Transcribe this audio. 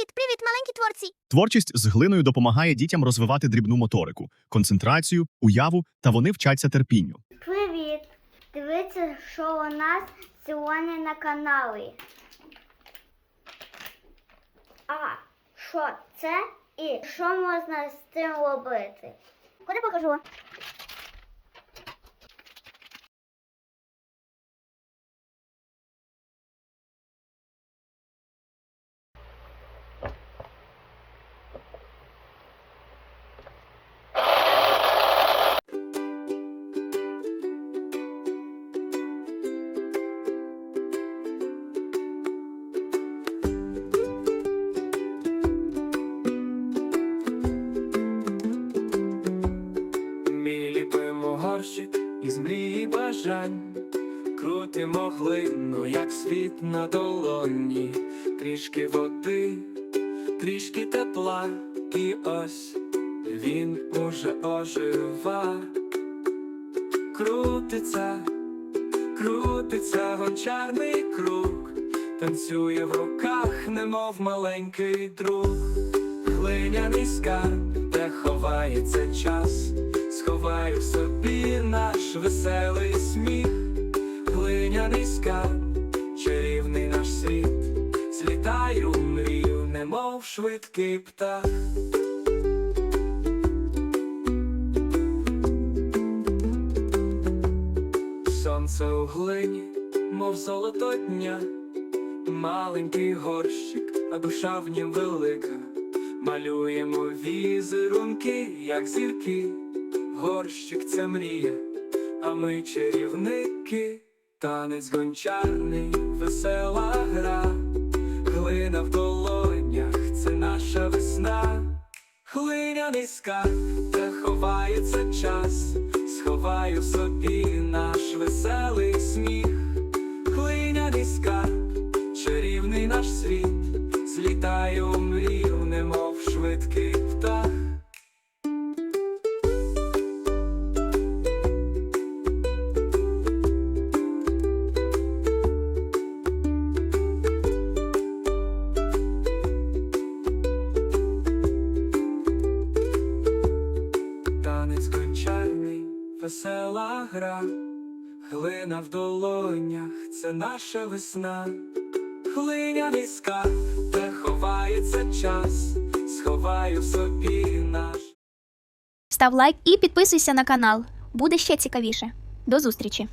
Привіт, привіт, маленькі творці. Творчість з глиною допомагає дітям розвивати дрібну моторику, концентрацію, уяву, та вони вчаться терпінню. Привіт. Дивіться, що у нас сьогодні на каналі. А що це і що можна з цим робити? Куди покажу? Із мрії бажань, крутимо глину, як світ на долоні, трішки води, трішки тепла, і ось він уже ожива. Крутиться, крутиться гончарний круг, танцює в руках, немов маленький друг. Глиняний скарб, де ховається час, сховаю наш веселий сміх, глиняний скарб, чарівний наш світ, злітаю мрію, немов швидкий птах. Сонце у глині, мов золото дня, маленький горщик, а душа в нім велика. Малюємо візерунки, як зірки, горщик це мрія, а ми чарівники, танець гончарний, весела гра, глина в долонях, це наша весна, глиняний скарб, де ховається час, сховаю собі наш веселий сміх, весела гра, глина в долонях, це наша весна, хлиня скарб, де ховається час, сховаю собі наш. Став лайк і підписуйся на канал. Буде ще цікавіше. До зустрічі!